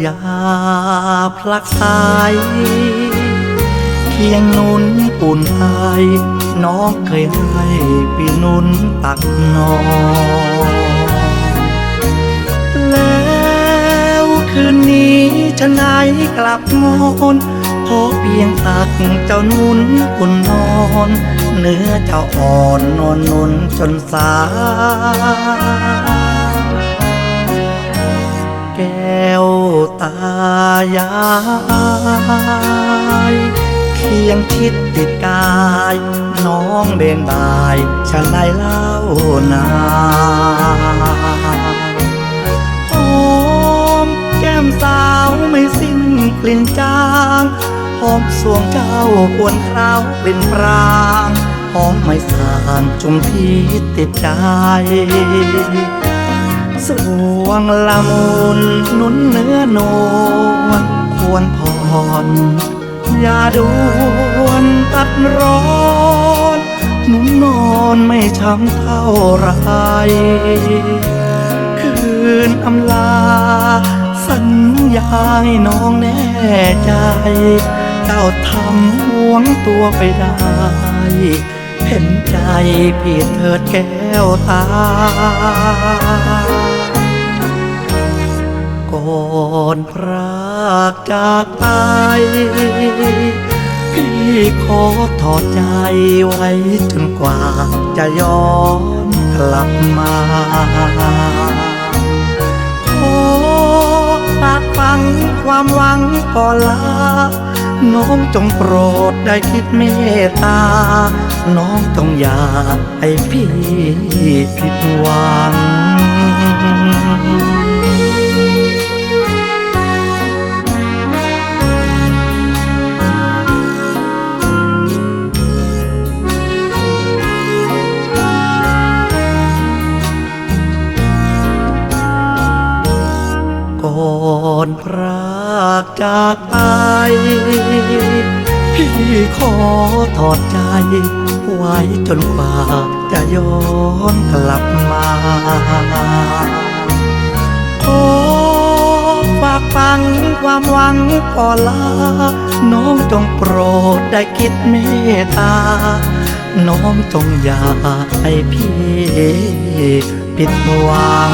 อย่าพลักสายเคียงนุนปุ่นไทยน้องเคยให้พี่นุนตักนอนแล้วคืนนี้ฉันไหนกลับงอนขอเพียงตักเจ้านุนอุ่นนอนเนื้อเจ้าอ่อนนวลนุนจนสาย วตายายเคียงคิดติดกาย น้องเบนบายฉันไล่เล่านาหอมแก้มสาวไม่สิ้นกลิ่นจางหอมสวงเจ้าปวนคราวกลิ่นปรางหอมไม่สางจุมพีติดใจ สวงละมุนนุนเนื้อนวลควรผ่อนอย่าด่วนตัดร้อนหนุนนอนไม่ช้ำเท่าไรคืนอำลา สัญญาให้น้องแน่ใจ เจ้าทำห่วงตัวไปได้เห็นใจพี่เถิดแก้วตา ก่อนพรากจากไป พี่ขอถอดใจไว้จนกว่าจะย้อนกลับมาขอฝากฟังความหวังก่อนลา น้องจงโปรดได้คิดเมตตา น้องจงอย่าให้พี่ผิดหวังก่ จากไป พี่ขอถอดใจ ไว้จนกว่าจะย้อนกลับมา ขอฝากฟังความหวังก่อนลา น้องจงโปรดได้คิดเมตตา น้องจงอย่าให้พี่ผิดหวัง